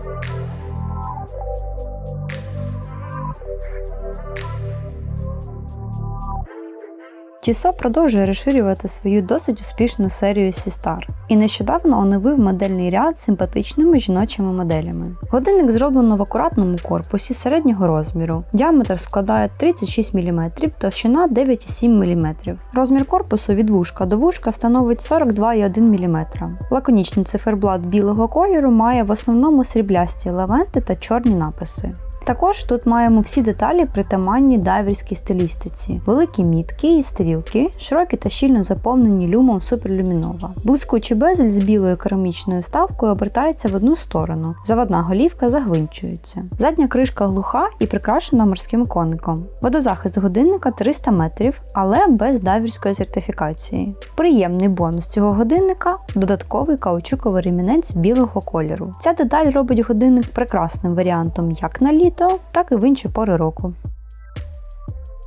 Thank you. Тісо продовжує розширювати свою досить успішну серію Сістар і нещодавно оновив модельний ряд симпатичними жіночими моделями. Годинник зроблено в акуратному корпусі середнього розміру. Діаметр складає 36 мм, товщина 9,7 мм. Розмір корпусу від вушка до вушка становить 42,1 мм. Лаконічний циферблат білого кольору має в основному сріблясті елементи та чорні написи. Також тут маємо всі деталі притаманні дайверській стилістиці: великі мітки і стрілки, широкі та щільно заповнені люмом суперлюмінова. Блискучий безель з білою керамічною ставкою обертається в одну сторону. Заводна голівка загвинчується. Задня кришка глуха і прикрашена морським коником. Водозахист годинника 300 метрів, але без дайверської сертифікації. Приємний бонус цього годинника додатковий каучуковий ремінець білого кольору. Ця деталь робить годинник прекрасним варіантом як на літо, так і в інші пори року.